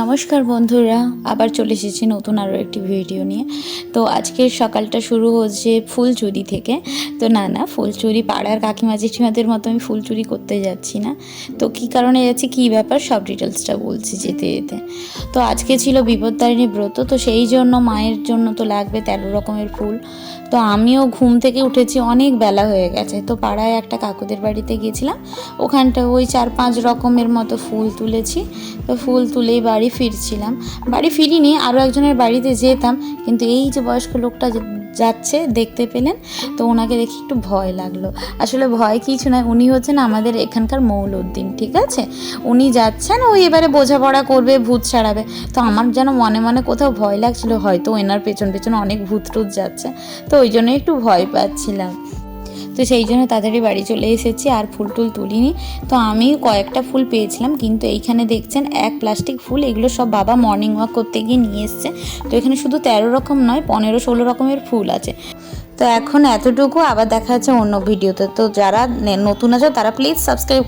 নমস্কার বন্ধুরা, আবার চলে এসেছি নতুন আরও একটি ভিডিও নিয়ে। তো আজকের সকালটা শুরু হচ্ছে ফুলচুরি থেকে। তো না না, ফুলচুরি পাড়ার কাকিমা, জেঠিমাদের মতো আমি ফুলচুরি করতে যাচ্ছি না। তো কী কারণে যাচ্ছি, কী ব্যাপার, সব ডিটেলসটা বলছি যেতে যেতে। তো আজকে ছিল বিপত্তারিণী ব্রত, তো সেই জন্য মায়ের জন্য তো লাগবে তেরো রকমের ফুল। তো আমিও ঘুম থেকে উঠেছি, অনেক বেলা হয়ে গেছে। তো পাড়ায় একটা কাকুদের বাড়িতে গিয়েছিলাম ওখানটা ওই চার পাঁচ রকমের মতো ফুল তুলেছি। তো ফুল তুলেই বাড়ি ফিরছিলাম। বাড়ি ফিরিনি আরও একজনের বাড়িতে যেতাম, কিন্তু এই যে বয়স্ক লোকটা যাচ্ছে, দেখতে পেলেন, তো ওনাকে দেখে একটু ভয় লাগল। আসলে ভয় কিছু নয়, উনি হচ্ছেন আমাদের এখানকার মৌলউদ্দিন, ঠিক আছে? উনি যাচ্ছেন ওই এবারে বোঝাপড়া করবে, ভূত ছাড়াবে। তো আমার যেন মনে মনে কোথাও ভয় লাগছিল, হয়তো এনার পেছন পেছন অনেক ভূত টুত যাচ্ছে, তো ওই জন্য একটু ভয় পাচ্ছিলাম। তো সেই জন্য তাড়াতাড়ি বাড়ি চলে এসেছি, আর ফুল টুল তুলিনি। তো আমি কয়েকটা ফুল পেয়েছিলাম, কিন্তু এইখানে দেখছেন এক প্লাস্টিক ফুল, এগুলো সব বাবা মর্নিং ওয়াক করতে গিয়ে নিয়ে এসছে। তো এখানে শুধু তেরো রকম নয়, পনেরো ষোলো রকমের ফুল আছে। তো এখন এতটুকু, আবার দেখা যাচ্ছে অন্য ভিডিওতে। তো যারা নতুন আছে, তারা প্লিজ সাবস্ক্রাইব